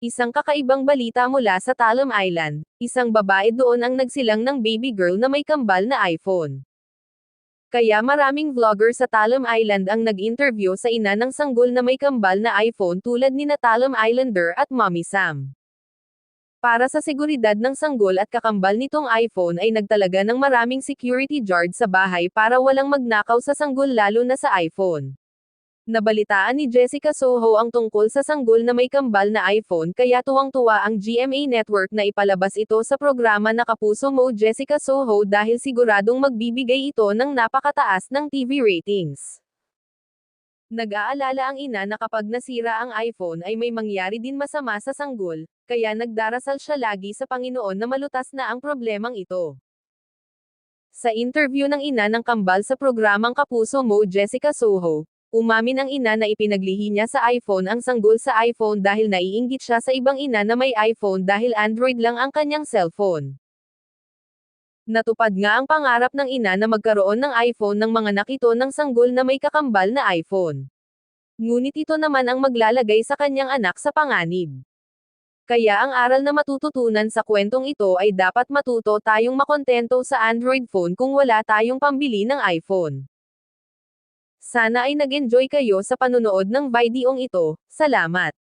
Isang kakaibang balita mula sa Talam Island, isang babae doon ang nagsilang ng baby girl na may kambal na iPhone. Kaya maraming vlogger sa Talam Island ang nag-interview sa ina ng sanggol na may kambal na iPhone tulad ni na Talam Islander at Mommy Sam. Para sa seguridad ng sanggol at kakambal nitong iPhone ay nagtalaga ng maraming security guard sa bahay para walang magnakaw sa sanggol lalo na sa iPhone. Nabalitaan ni Jessica Soho ang tungkol sa sanggol na may kambal na iPhone kaya tuwang-tuwa ang GMA Network na ipalabas ito sa programa na Kapuso Mo Jessica Soho dahil siguradong magbibigay ito ng napakataas ng TV ratings. Nag-aalala ang ina na kapag nasira ang iPhone ay may mangyari din masama sa sanggol, kaya nagdarasal siya lagi sa Panginoon na malutas na ang problemang ito. Sa interview ng ina ng kambal sa programang Kapuso Mo Jessica Soho, Umamin ang ina na ipinaglihi niya sa iPhone ang sanggol sa iPhone dahil naiinggit siya sa ibang ina na may iPhone dahil Android lang ang kanyang cellphone. Natupad nga ang pangarap ng ina na magkaroon ng iPhone ng mga nakito ng sanggol na may kakambal na iPhone. Ngunit ito naman ang maglalagay sa kanyang anak sa panganib. Kaya ang aral na matututunan sa kwentong ito ay dapat matuto tayong makontento sa Android phone kung wala tayong pambili ng iPhone. Sana ay nag-enjoy kayo sa panunood ng videong ito. Salamat!